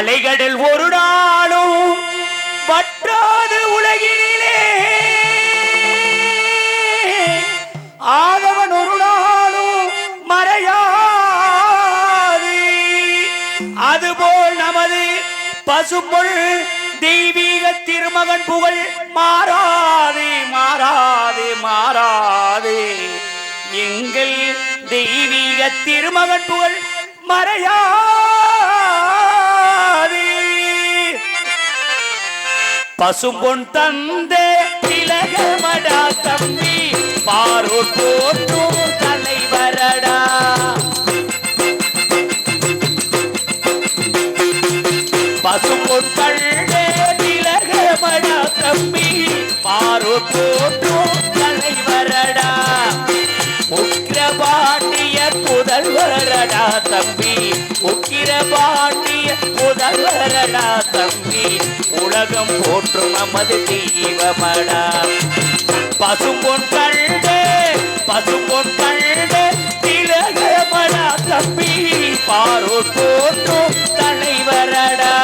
அலைகடல் ஒரு நாளும் வற்றாது உலகினிலே. ஆதவன் ஒரு நாளும் மறையாது. அதுபோல் நமது பசும்பொல் தெய்வீக திருமகன் புகழ் மாறாது மாறாது மாறாது. எங்கள் தெய்வீக திருமகன் புகழ் மறையாது பசும்பொன் தந்தே திலகமடா தம்பி பாரோட் போற்றும் தலைவரடா. பசும்பொன் தள்ளே திலகமடா தம்பி பாரோட் போற்றும் தலைவரடா. உக்கிரபாண்டிய புதல்வரடா தம்பி உக்கிரபாண்டிய புதல்வரடா தம்பி. உலகம் போற்றும் நமது தெய்வமடா பசும்பொன் கண்டு பசும்பொன் கண்டு திலகமடா தம்பி. பாரோட் போற்றும் தலைவரடா.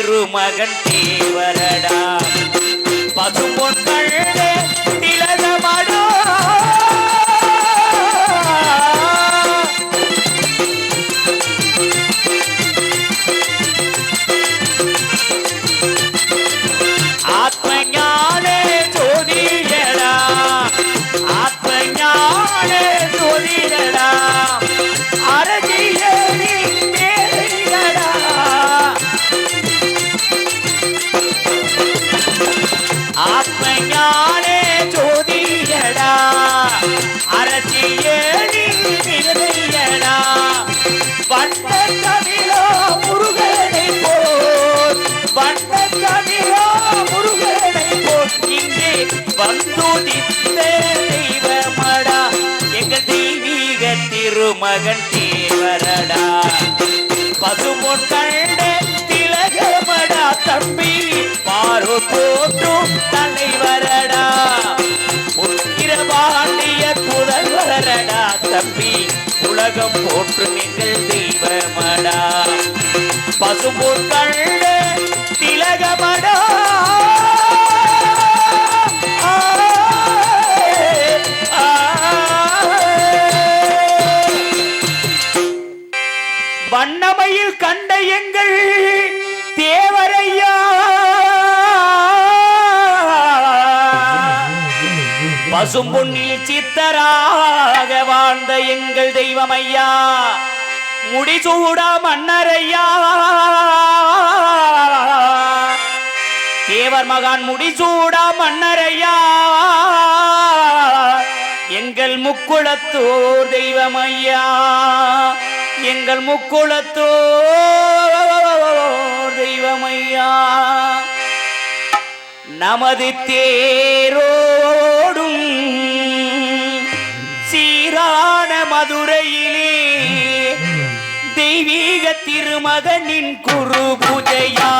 திருமகன் தேவரடா. பசும்பொன் மகன் தேவரடா. பசுமொன் கண்ட திலகமடா தம்பி. பாரு போற்றும் தலைவரடா. உக்கிரபாண்டிய புதல்வரடா தம்பி. உலகம் போற்று நீங்கள் தெய்வமடா. பசும்பொன் கண்ட திலகமடா. வண்ணமையில் கண்ட எங்கள் தேவரையா. பசும்பொன்னில் சித்தராக வாழ்ந்த எங்கள் தெய்வமையா. முடிசூடா மன்னரையா. தேவர் மகான் முடிசூடா மன்னரையா. எங்கள் முக்குளத்தோர் தெய்வமையா. எங்கள் முக்குளத்தோர் தெய்வமையா. நமது தேரோடும் சீரான மதுரையிலே தெய்வீக திருமகனின் குரு பூஜையா.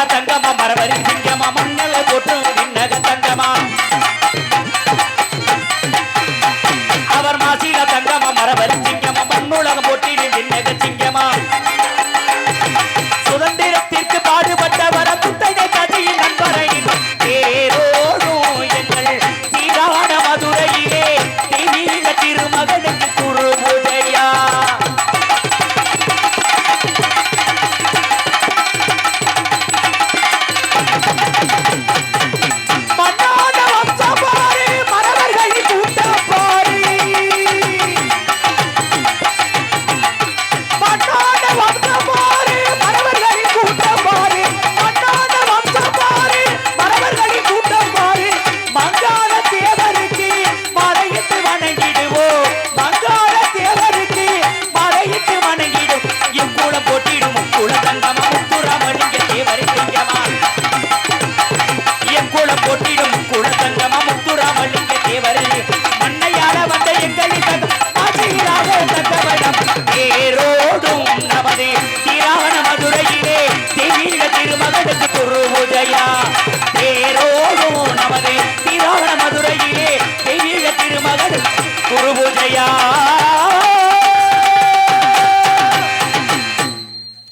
சிங்கா தங்கமா பரவரி சிங்கமா மண்ணல போட்டு விண்ணக தங்கமா. அவர் மாசில தங்கமா மரவரி சிங்கமா. யா